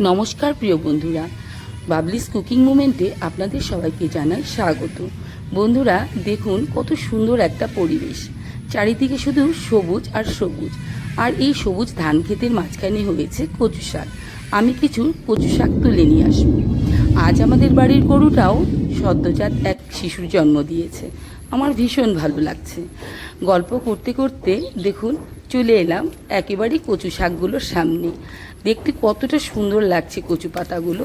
নমস্কার প্রিয় বন্ধুরা, বাবলিস কুকিং মুমেন্টে আপনাদের সবাইকে জানাই স্বাগত। বন্ধুরা, দেখুন কত সুন্দর একটা পরিবেশ। চারিদিকে শুধু সবুজ আর সবুজ। আর এই সবুজ ধান ক্ষেতের মাঝখানে হয়েছে কচু শাক। আমি কিছু কচু শাক তুলে নিয়ে আসব। আজ আমাদের বাড়ির গরুটাও সদ্যজাত এক শিশুর জন্ম দিয়েছে। আমার ভীষণ ভালো লাগছে। গল্প করতে করতে দেখুন, চলে এলাম একেবারেই কচু শাকগুলোর সামনে। দেখতে কতটা সুন্দর লাগছে কচু পাতাগুলো।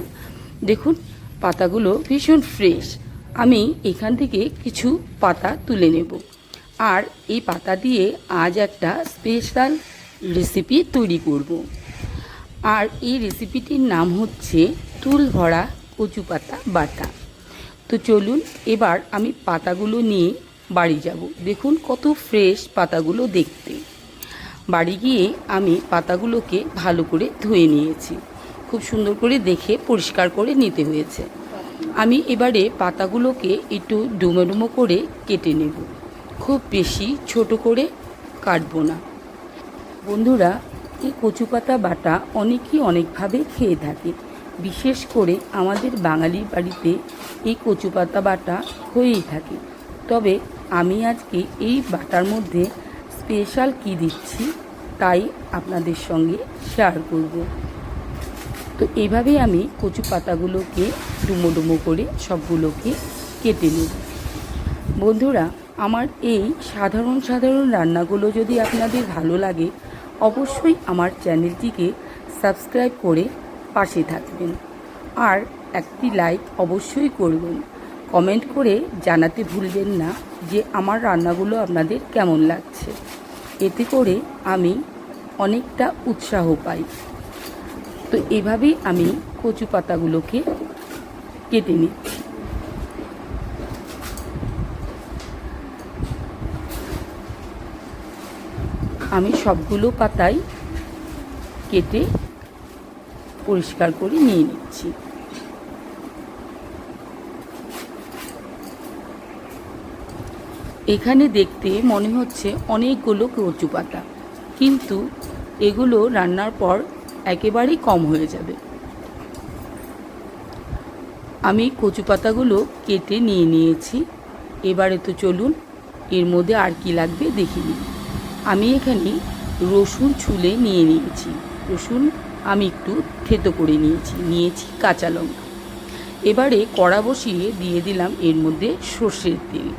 দেখুন, পাতাগুলো ভীষণ ফ্রেশ আমি এখান থেকে কিছু পাতা তুলে নেব। আর এই পাতা দিয়ে আজ একটা স্পেশাল রেসিপি তৈরি করব। আর এই রেসিপিটির নাম হচ্ছে তুল ভরা কচু পাতা বাটা। তো চলুন, এবার আমি পাতাগুলো নিয়ে বাড়ি যাব। দেখুন কত ফ্রেশ পাতাগুলো দেখতে। বাড়ি গিয়ে আমি পাতাগুলোকে ভালো করে ধুয়ে নিয়েছি। খুব সুন্দর করে দেখে পরিষ্কার করে নিতে হয়েছে। আমি এবারে পাতাগুলোকে একটু ডুমো ডুমো করে কেটে নেব। খুব বেশি ছোট করে কাটবো না। বন্ধুরা, এই কচু পাতা বাটা অনেকেই অনেকভাবে খেয়ে থাকে। বিশেষ করে আমাদের বাঙালি বাড়িতে এই কচু পাতা বাটা হয়েই থাকে। তবে আমি আজকে এই বাটার মধ্যে স্পেশাল কি দিচ্ছি তাই আপনাদের সঙ্গে শেয়ার করব। তো এইভাবেই আমি কচু পাতাগুলোকে ডুমো ডুমো করে সবগুলোকে কেটে নেব। বন্ধুরা, আমার এই সাধারণ সাধারণ রান্নাগুলো যদি আপনাদের ভালো লাগে, অবশ্যই আমার চ্যানেলটিকে সাবস্ক্রাইব করে পাশে থাকবেন। আর একটি লাইক অবশ্যই করবেন। কমেন্ট করে জানাতে ভুলবেন না যে আমার রান্নাগুলো আপনাদের কেমন লাগছে। এতে করে আমি অনেকটা উৎসাহ পাই। তো এভাবেই আমি কচু পাতাগুলোকে কেটে নিচ্ছি আমি সবগুলো পাতাই কেটে পরিষ্কার করে নিয়ে নিচ্ছি। এখানে দেখতে মনে হচ্ছে অনেকগুলো কচু পাতা। কিন্তু এগুলো রান্নার পর একেবারেই কম হয়ে যাবে। আমি কচু পাতাগুলো কেটে নিয়ে নিয়েছি। এবারে তো চলুন, এর মধ্যে আর কি লাগবে দেখে নিই। আমি এখানে রসুন ছুলে নিয়ে নিয়েছি। রসুন আমি একটু থেতো করে নিয়েছি নিয়েছি কাঁচা লঙ্কা। এবারে কড়া বসিয়ে দিয়ে দিলাম এর মধ্যে সর্ষের তেল।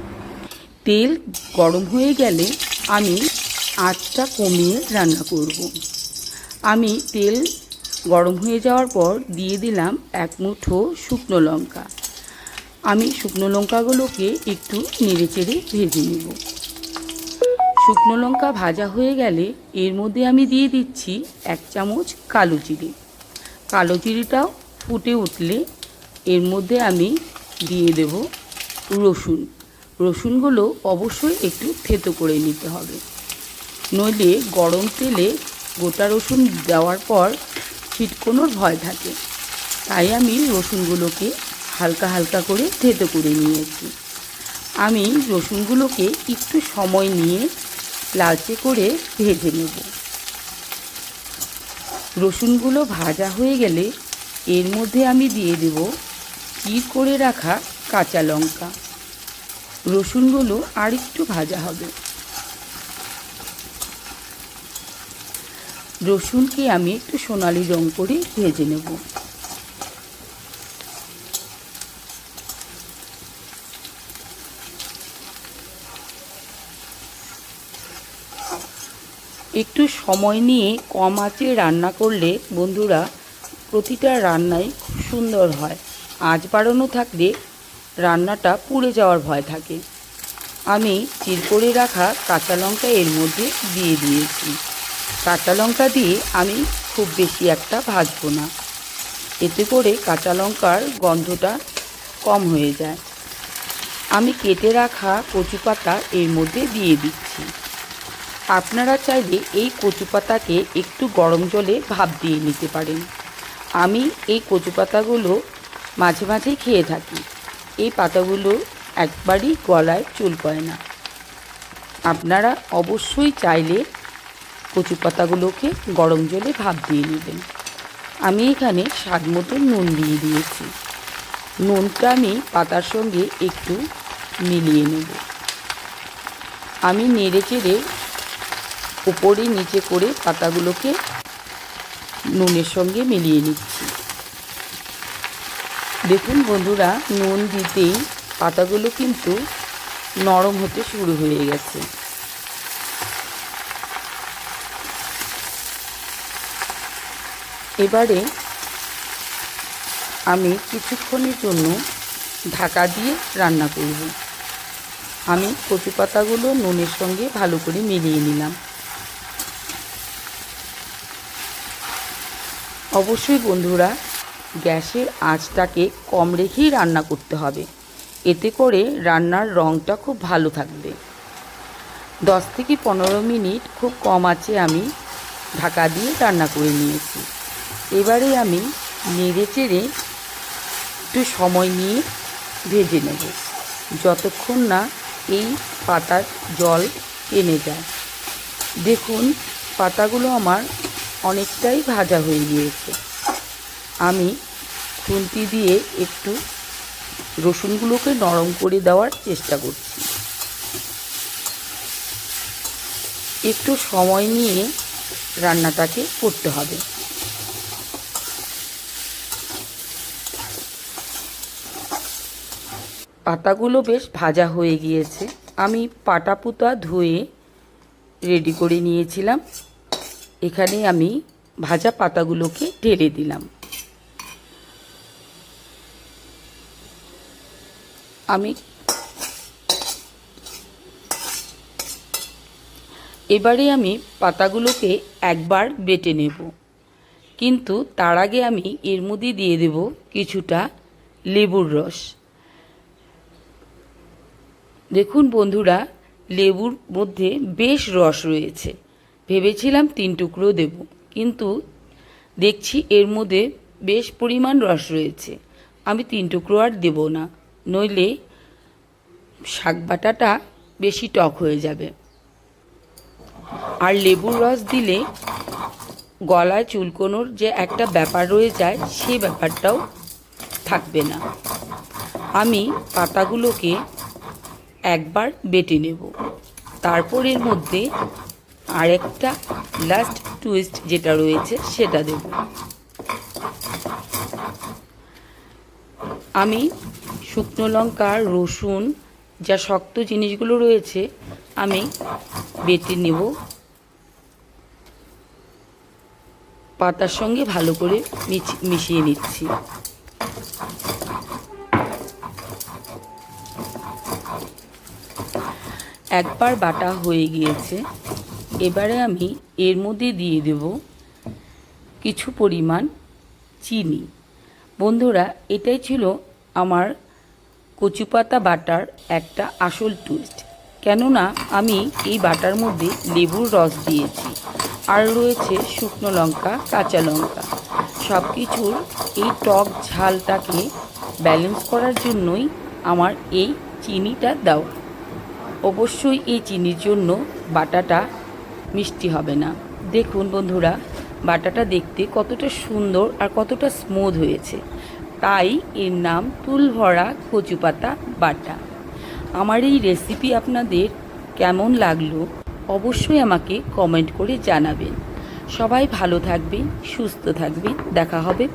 তেল গরম হয়ে গেলে আমি আঁচটা কমিয়ে রান্না করব। আমি তেল গরম হয়ে যাওয়ার পর দিয়ে দিলাম এক মুঠো শুকনো লঙ্কা। আমি শুকনো লঙ্কাগুলোকে একটু নেড়ে চেড়ে ভেজে নেব। শুকনো লঙ্কা ভাজা হয়ে গেলে এর মধ্যে আমি দিয়ে দিচ্ছি এক চামচ কালো জিরে। কালো জিরেটাও ফুটে উঠলে এর মধ্যে আমি দিয়ে দেব রসুন। রসুনগুলো অবশ্যই একটু থেতো করে নিতে হবে। নইলে গরম তেলে গোটা রসুন দেওয়ার পর ছিটকোনোর ভয় থাকে। তাই আমি রসুনগুলোকে হালকা হালকা করে থেতো করে নিয়েছি। আমি রসুনগুলোকে একটু সময় নিয়ে লালচে করে ভেজে নেব। রসুনগুলো ভাজা হয়ে গেলে এর মধ্যে আমি দিয়ে দেব চির করে রাখা কাঁচা লঙ্কা। রসুনগুলো আর একটু ভাজা হবে। রসুনকে আমি একটু সোনালি রং করে ভেজে নেব। একটু সময় নিয়ে কম আঁচে রান্না করলে বন্ধুরা, প্রতিটা রান্নাই খুব সুন্দর হয়। আঁচ বাড়ানো থাকলে রান্নাটা পুড়ে যাওয়ার ভয় থাকে। আমি চির করে রাখা কাঁচা লঙ্কা এর মধ্যে দিয়ে দিয়েছি। কাঁচা লঙ্কা দিয়ে আমি খুব বেশি একটা ভাজবো না। এতে করে কাঁচা লঙ্কার গন্ধটা কম হয়ে যায়। আমি কেটে রাখা কচু পাতা এর মধ্যে দিয়ে দিচ্ছি। আপনারা চাইলে এই কচু পাতাকে একটু গরম জলে ভাপ দিয়ে নিতে পারেন। আমি এই কচু পাতাগুলো মাঝে মাঝেই খেয়ে থাকি। এই পাতাগুলো একবারই গলায় চুলকয় না। আপনারা অবশ্যই চাইলে কচু পাতাগুলোকে গরম জলে ভাপ দিয়ে নেবেন। আমি এখানে স্বাদ মতো নুন দিয়ে দিয়েছি। নুনটা আমি পাতার সঙ্গে একটু মিলিয়ে নেব। আমি নেড়ে চেড়ে উপরে নিচে করে পাতাগুলোকে নুনের সঙ্গে মিলিয়ে নিচ্ছি। দেখুন বন্ধুরা, নুন দিতেই পাতাগুলো কিন্তু নরম হতে শুরু হয়ে গেছে। এবারে আমি কিছুক্ষণের জন্য ঢাকা দিয়ে রান্না করব। আমি কচু পাতাগুলো নুনের সঙ্গে ভালো করে মিলিয়ে নিলাম। অবশ্যই বন্ধুরা গ্যাসের আঁচটাকে কম রেখেই রান্না করতে হবে। এতে করে রান্নার রঙটা খুব ভালো থাকবে। দশ থেকে পনেরো মিনিট খুব কম আছে আমি ঢাকা দিয়ে রান্না করে নিয়েছি। এবারে আমি নেড়ে চেড়ে একটু সময় নিয়ে ভেজে নেব, যতক্ষণ না এই পাতার জল টেনে যায়। দেখুন, পাতাগুলো আমার অনেকটাই ভাজা হয়ে গিয়েছে। আমি খুন্তি দিয়ে একটু রসুনগুলোকে নরম করে দেওয়ার চেষ্টা করছি। একটু সময় নিয়ে রান্নাটাকে করতে হবে। পাতাগুলো বেশ ভাজা হয়ে গিয়েছে। আমি পাটা পুতা ধুয়ে রেডি করে নিয়েছিলাম। এখানে আমি ভাজা পাতাগুলোকে ঢেলে দিলাম। আমি এবারে আমি পাতাগুলোকে একবার বেটে নেব। কিন্তু তার আগে আমি এর মধ্যে দিয়ে দেব কিছুটা লেবুর রস। দেখুন বন্ধুরা, লেবুর মধ্যে বেশ রস রয়েছে। ভেবেছিলাম তিন টুকরো দেব, কিন্তু দেখছি এর মধ্যে বেশ পরিমাণ রস রয়েছে। আমি তিন টুকরো আর দেব না। নইলে শাক বাটাটা বেশি টক হয়ে যাবে। আর লেবুর রস দিলে গলায় চুলকোনোর যে একটা ব্যাপার রয়ে যায় সেই ব্যাপারটাও থাকবে না। আমি পাতাগুলোকে একবার বেটে নেব। তারপর এর মধ্যে আরেকটা লাস্ট টুইস্ট যেটা রয়েছে, সেটা দেব। আমি শুকনো লঙ্কা, রসুন, যা শক্ত জিনিসগুলো রয়েছে, আমি বেটে নেব। পাতার সঙ্গে ভালো করে মিশিয়ে নিচ্ছি। একবার বাটা হয়ে গিয়েছে। এবারে আমি এর মধ্যে দিয়ে দেব কিছু পরিমাণ চিনি। বন্ধুরা, এটাই ছিল আমার কচুপাতা বাটার একটা আসল টুইস্ট কেননা আমি এই বাটার মধ্যে লেবুর রস দিয়েছি আর রয়েছে শুকনো লঙ্কা, কাঁচা লঙ্কা। সব কিছুর এই টক ঝালটাকে ব্যালেন্স করার জন্যই আমার এই চিনিটা দেওয়া। অবশ্যই এই চিনির জন্য বাটাটা মিষ্টি হবে না। দেখুন বন্ধুরা, বাটাটা দেখতে কতটা সুন্দর আর কতটা স্মুথ হয়েছে। তাই এর নাম তুলভরা কচু পাতা বাটা। আমার এই রেসিপি আপনাদের কেমন লাগল অবশ্যই আমাকে কমেন্ট করে জানাবেন। সবাই ভালো থাকবে সুস্থ থাকবে দেখা হবে